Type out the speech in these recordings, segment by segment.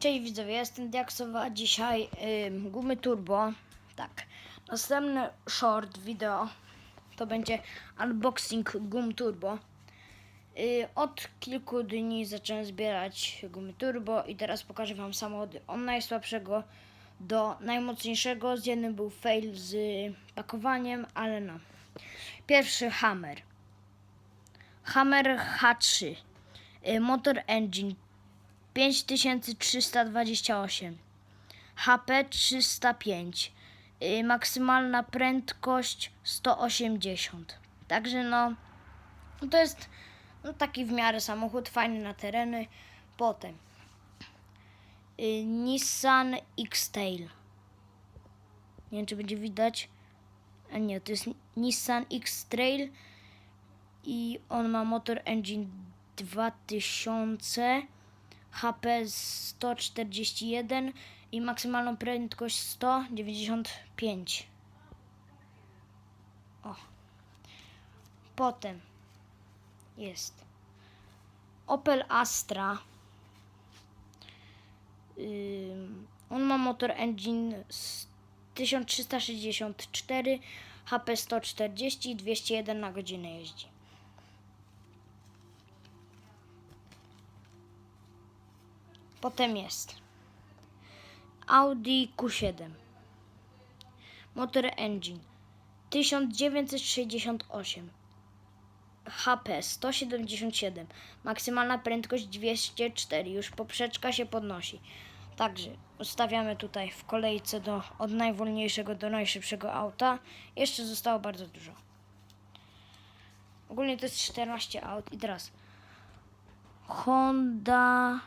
Cześć widzowie, jestem Diaksowa, dzisiaj ym, gumy turbo. Tak, następny short wideo to będzie unboxing gum turbo. Y, od kilku dni zacząłem zbierać gumy turbo i teraz pokażę wam samochody od najsłabszego do najmocniejszego. Z jednym był fail z pakowaniem, ale no. Pierwszy Hammer. Hammer H3. Y, motor engine 5328 HP 305 y, maksymalna prędkość 180 także no no to jest no, taki w miarę samochód fajny na tereny. Potem y, Nissan X-Tail. Nie wiem czy będzie widać. A nie to jest Nissan X-Trail i on ma motor engine 2000 HP 141 i maksymalną prędkość 195. O. Potem jest Opel Astra. Ym, on ma motor engine z 1364, HP 140 i 201 na godzinę jeździ. Potem jest Audi Q7. Motor engine 1968. HP 177. Maksymalna prędkość 204. Już poprzeczka się podnosi. Także ustawiamy tutaj w kolejce do, od najwolniejszego do najszybszego auta. Jeszcze zostało bardzo dużo. Ogólnie to jest 14 aut. I teraz Honda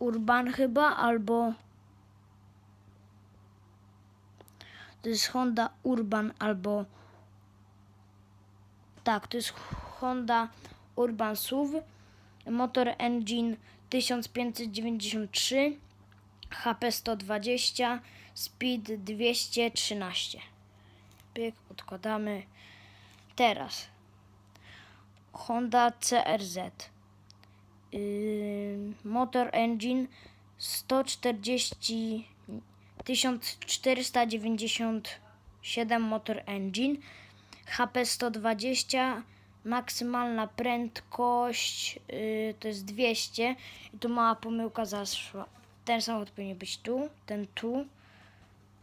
Urban chyba, albo to jest Honda Urban, albo tak, to jest Honda Urban SUV, motor engine 1593, HP 120, speed 213. Pyk, odkładamy. Teraz Honda CRZ. Motor engine 140 1497 motor engine HP 120 maksymalna prędkość yy, to jest 200 i tu mała pomyłka zaszła. Ten samochód powinien być tu ten tu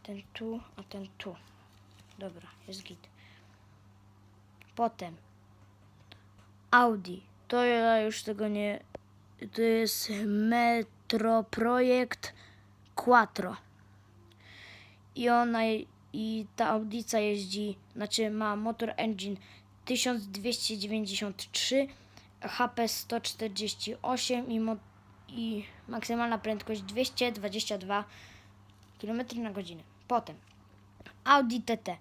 ten tu a ten tu. Dobra jest git. Potem Audi. To ja już tego nie to jest Metro Projekt Quattro. I ona i ta audica jeździ, znaczy ma motor engine 1293, HP 148 i, i maksymalna prędkość 222 km na godzinę. Potem Audi TT.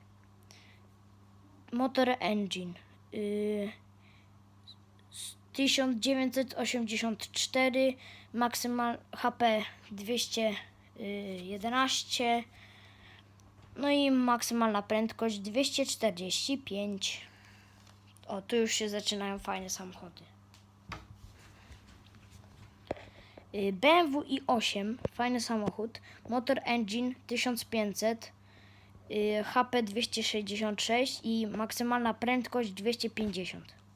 Motor engine. Yy, 1984, maksymal HP 211, no i maksymalna prędkość 245. O, tu już się zaczynają fajne samochody. Y, BMW i8, fajny samochód, motor engine 1500, y, HP 266 i maksymalna prędkość 250.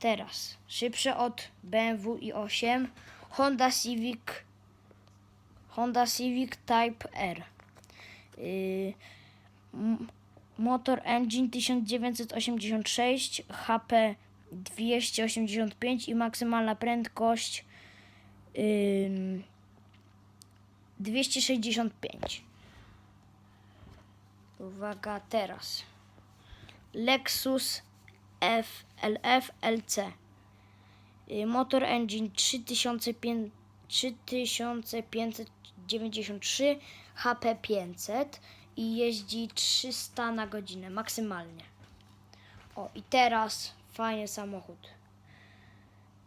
Teraz szybsze od BMW i8 Honda Civic Honda Civic Type R. Yy, motor engine 1986, HP 285 i maksymalna prędkość yy, 265. Uwaga teraz. Lexus FLF LC. Y, Motor engine 3500 3593, HP 500 i jeździ 300 na godzinę maksymalnie. O i teraz fajny samochód.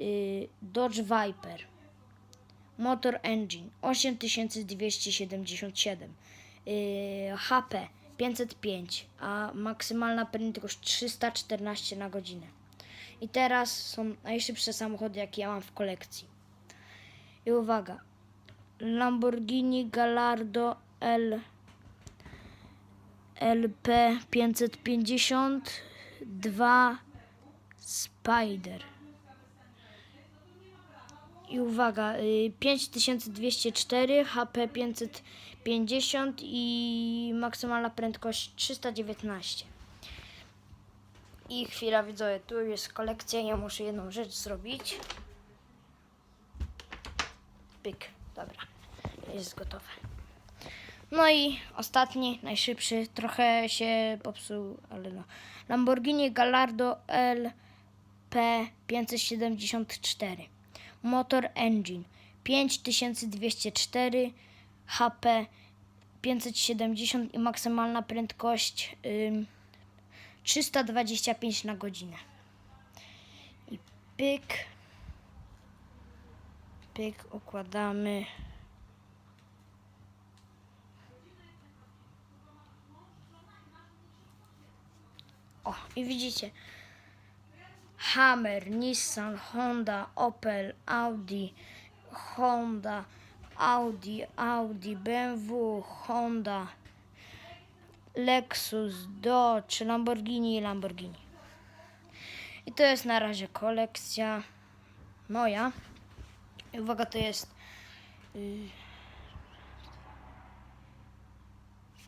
Y, Dodge Viper. Motor engine 8277. Y, HP 505, a maksymalna prędkość 314 na godzinę. I teraz są najszybsze samochody, jakie ja mam w kolekcji. I uwaga. Lamborghini Gallardo L LP 552 Spider. I uwaga, y, 5204, HP 550 i maksymalna prędkość 319. I chwila widzowie, tu jest kolekcja, ja muszę jedną rzecz zrobić. Pyk, dobra, jest gotowe. No i ostatni, najszybszy, trochę się popsuł, ale no. Lamborghini Gallardo LP 574. Motor Engine 5204 HP 570 i maksymalna prędkość ym, 325 na godzinę. I pyk. Pyk układamy. O, i widzicie. Hammer, Nissan, Honda, Opel, Audi, Honda, Audi, Audi, BMW, Honda, Lexus, Dodge, Lamborghini i Lamborghini. I to jest na razie kolekcja moja. I uwaga, to jest y,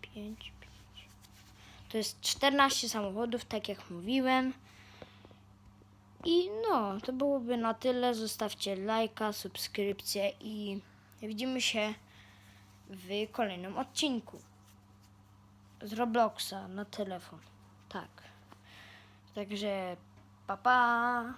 5, 5. To jest 14 samochodów, tak jak mówiłem. I no, to byłoby na tyle. Zostawcie lajka, subskrypcję i widzimy się w kolejnym odcinku z Robloxa na telefon. Tak. Także pa pa.